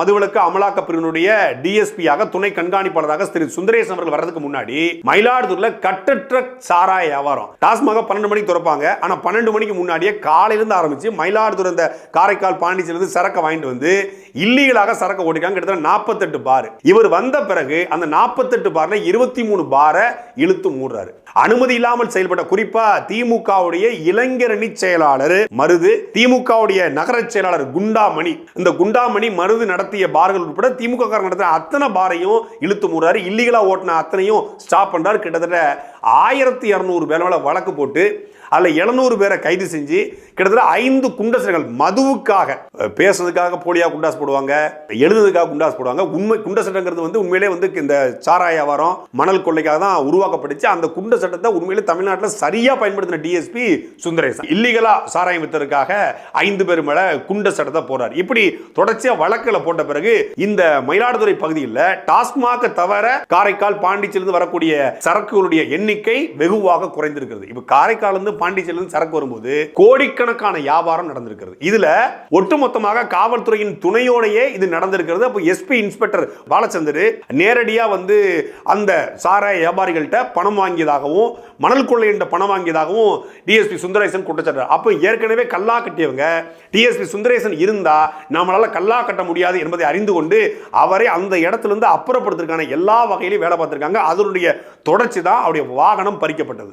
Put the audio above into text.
மதுவிலக்கு அமலாக்க பிரிவினுடைய டிஎஸ்பியாக துணை கண்காணிப்பாளராக திரு சுந்தரேசன் அவர்கள் வர்றதுக்கு முன்னாடி மயிலாடுதுறையில் கட்டற்ற சாராய வியாபாரம். டாஸ்மாக பன்னெண்டு மணிக்கு திறப்பாங்க. ஆனா பன்னெண்டு மணிக்கு முன்னாடியே காலையிலிருந்து ஆரம்பிச்சு மயிலாடுதுறை இந்த காரைக்கால் பாண்டிச்சேரியில சரக்கை வாங்கிட்டு வந்து இல்லீகலாக சரக்கு ஓட்டிக்காங்க கிட்டத்தட்ட நாற்பத்தெட்டு பார். இவர் வந்த பிறகு அந்த நாற்பத்தெட்டு பார்ல இருபத்தி மூணு பாரை இழுத்து மூடுறாரு. அனுமதி இல்லாமல் செயல்பட்ட குறிப்பா திமுகவுடைய இளைஞரணி செயலாளர் மருது திமுகவுடைய நகர செயலாளர் குண்டாமணி. இந்த குண்டாமணி மருது நடத்த நடத்திய பார்கள் உட்பட திமுக நடத்தின அத்தனை பாரையும் இழுத்து மூடுறாரு. இல்லீகலாக ஓட்டின அத்தனையும் ஸ்டாப் பண்ணுறாரு கிட்டத்தட்ட ஆயிரத்தி இரநூறு பேர் வழக்கு போட்டு அதில் எழுநூறு பேரை கைது செஞ்சு கிட்டத்தட்ட ஐந்து குண்டசர்கள் மதுவுக்காக பேசுறதுக்காக போலியாக குண்டாஸ் போடுவாங்க எழுதுறதுக்காக குண்டாஸ் போடுவாங்க. உண்மை குண்ட சட்டங்கிறது வந்து உண்மையிலே வந்து இந்த சாராய வியாபாரம் மணல் கொள்ளைக்காக தான் உருவாக்கப்பட்டுச்சு. அந்த குண்ட சட்டத்தை உண்மையிலே தமிழ்நாட்டில் சரியாக பயன்படுத்தின டிஎஸ்பி சுந்தரேசன். இல்லீகலா சாராயம் வித்ததுக்காக ஐந்து பேர் மேலே குண்ட சட்டத்தை போடுறார். இப்படி தொடர்ச்சியாக வழக்கில் போட்ட பிறகு இந்த மயிலாடுதுறை பகுதியில் டாஸ்மாக தவிர காரைக்கால் பாண்டிச்சிலிருந்து வரக்கூடிய சரக்குகளுடைய எண்ணிக்கை வெகுவாக குறைந்திருக்கிறது. இப்போ காரைக்கால் இருந்து பாண்டிச்சேரியிலிருந்து சரக்கு வரும்போது கோடிக்கணக்கான வியாபாரம் நடந்திருக்கிறது. இதுல ஒட்டுமொத்தமாக காவல்துறையின் துணையோடையே இது நடந்திருக்கிறது. அப்போ எஸ்பி இன்ஸ்பெக்டர் பாலச்சந்தர் நேரடியா வந்து அந்த சாராய வியாபாரிகள்கிட்ட பணம் வாங்கியதாகவும் மணல் கொள்ளையிட்ட பணம் வாங்கியதாகவும் டிஎஸ்பி சுந்தரேசன் குற்றச்சாட்டு. அப்போ ஏற்கனவே கல்லா கட்டியவங்க டிஎஸ்பி சுந்தரேசன் இருந்தா நம்மளால கல்லா கட்ட முடியாது என்பதை அறிந்து கொண்டு அவரை அந்த இடத்துல இருந்து அப்புறப்படுத்துறதுக்கான எல்லா வகையிலும் வேலை பார்த்திருக்காங்க. அதனுடைய தொடர்ச்சி தான் அவருடைய வாகனம் பறிக்கப்பட்டது.